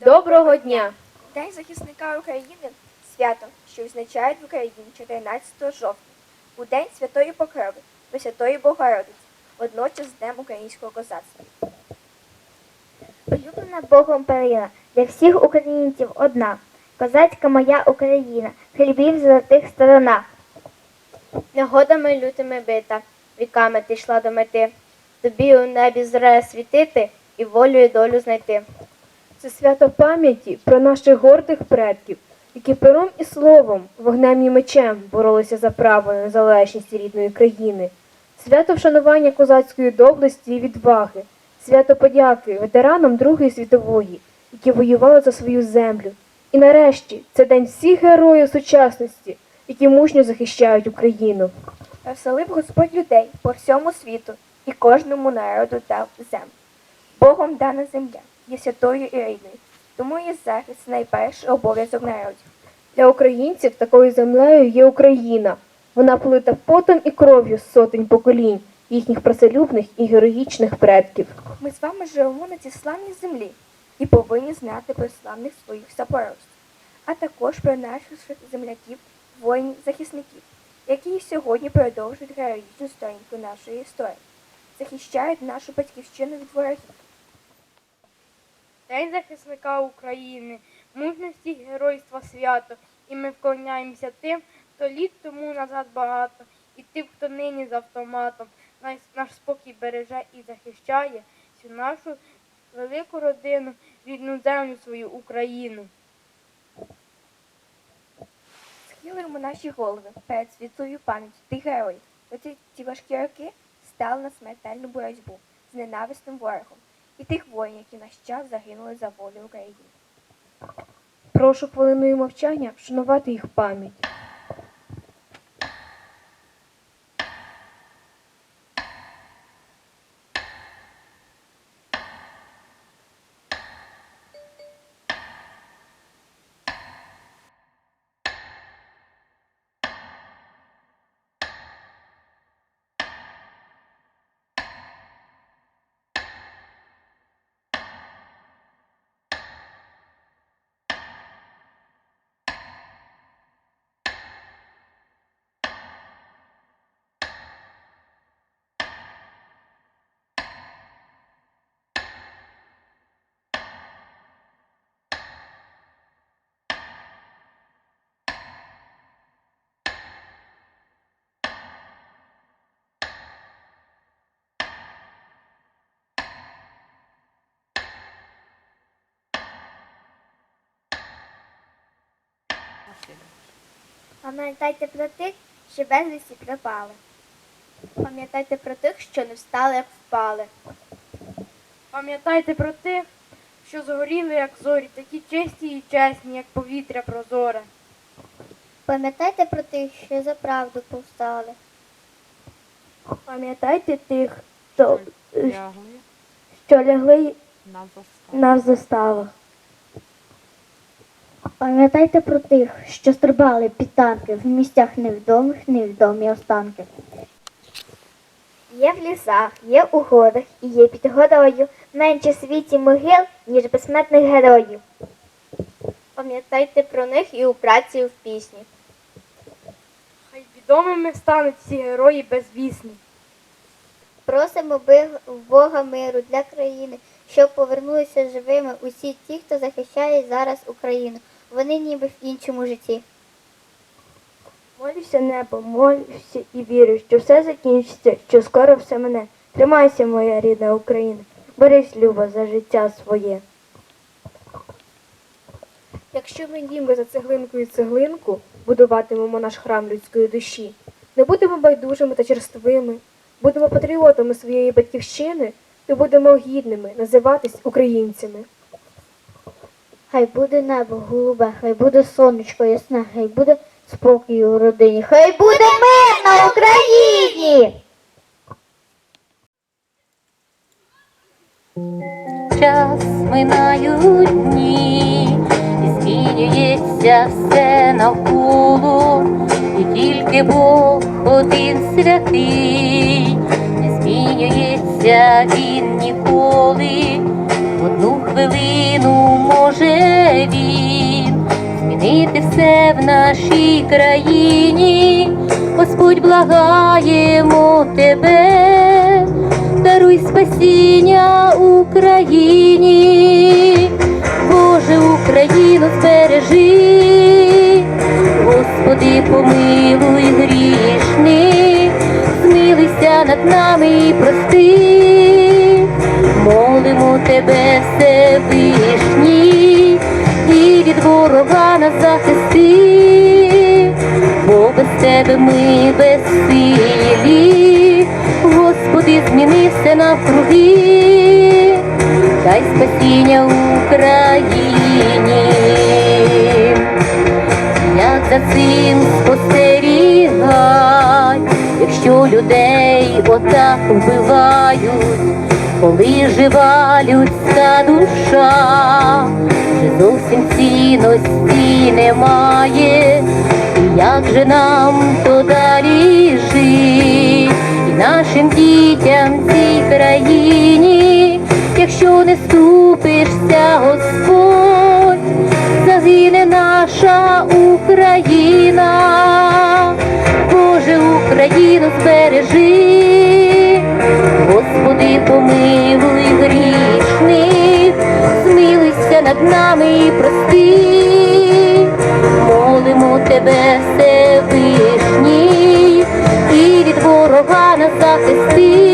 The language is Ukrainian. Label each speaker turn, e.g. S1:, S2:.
S1: Доброго дня!
S2: День захисника України свято, що відзначають в Україні 14 жовтня, у День Святої Покрови, Пресвятої Богородиці, водночас з Днем українського козацтва.
S3: Улюблена Богом Україна для всіх українців одна. Козацька моя Україна, хлібів золотих сторона.
S1: Негодами лютими бита, віками ти йшла до мети. Тобі у небі зреє світити і волю і долю знайти.
S4: Це свято пам'яті про наших гордих предків, які пером і словом, вогнем і мечем боролися за право на незалежність рідної країни. Свято вшанування козацької доблесті і відваги, свято подяки ветеранам Другої світової, які воювали за свою землю. І нарешті це день всіх героїв сучасності, які мужньо захищають Україну.
S2: Розселив Господь людей по всьому світу і кожному народу дав землю. Богом дана земля є святою і тому її захист найперший обов'язок народів.
S4: Для українців такою землею є Україна. Вона полита потом і кров'ю сотень поколінь їхніх праселюбних і героїчних предків.
S2: Ми з вами живемо на цій славній землі і повинні знати про славних своїх запорожців, а також про наших земляків, воїнів, захисників, які сьогодні продовжують героїчну сторінку нашої історії, захищають нашу батьківщину від ворогів.
S5: День захисника України, мужності геройства свято, і ми вклоняємося тим, хто літ тому назад багато, і тим, хто нині з автоматом. Наш, наш спокій береже і захищає всю нашу велику родину, рідну землю свою Україну.
S2: Схилимо наші голови перед світлою пам'яттю. Тих героїв, які ці важкі роки стали на смертельну боротьбу з ненависним ворогом і тих воїнів, які на час загинули за волю України.
S4: Прошу хвилиною мовчання вшанувати їх пам'ять.
S3: Пам'ятайте про тих, що безвісті пропали.
S1: Пам'ятайте про тих, що не встали, як впали.
S5: Пам'ятайте про тих, що згоріли, як зорі, такі чисті і чесні, як повітря прозоре.
S3: Пам'ятайте про тих, що за правду повстали.
S4: Пам'ятайте тих, що,
S6: лягли
S4: що лягли
S6: на
S4: заставах.
S3: Пам'ятайте про тих, що стрибали під танки в місцях невідомих невідомі останки. Є в лісах, є у горах і є під горою менше в світі могил, ніж безсмертних героїв.
S1: Пам'ятайте про них і у праці, і в пісні.
S5: Хай відомими стануть ці герої безвісні.
S3: Просимо Бога миру для країни, щоб повернулися живими усі ті, хто захищає зараз Україну. Вони ніби в іншому житті.
S4: Молюся небо, молюся і вірю, що все закінчиться, що скоро все мене. Тримайся, моя рідна Україна, борись, Люба, за життя своє. Якщо ми діємо за цеглинку і цеглинку, будуватимемо наш храм людської душі, не будемо байдужими та черствими, будемо патріотами своєї батьківщини, то будемо гідними називатись українцями.
S3: Хай буде небо голубе, хай буде сонечко ясне, хай буде спокій у родині, хай буде мир на Україні!
S7: час минають дні, і змінюється все навколо, і тільки Бог один святий, не змінюється він ніколи, одну хвилину може він змінити все в нашій країні. Господь благаємо тебе, даруй спасіння Україні, Боже, Україну збережи, Господи, помилуй грішних, змилися над нами і прости, тебе, Всевишній, і від ворога нас захисти, бо без тебе ми безсилі, Господи, зміни все навкруги, дай спасіння Україні. Як за цим спостерігай, якщо людей отак вбивають, коли жива людська душа, вже зовсім цінності немає, і як же нам то далі жить, і нашим дітям в цій країні, якщо не ступишся, Господь загине наша Україна, Боже, Україну збережи, помилуй грішних, змилися над нами і прости, молимо тебе, Всевишній, і від ворога нас захисти,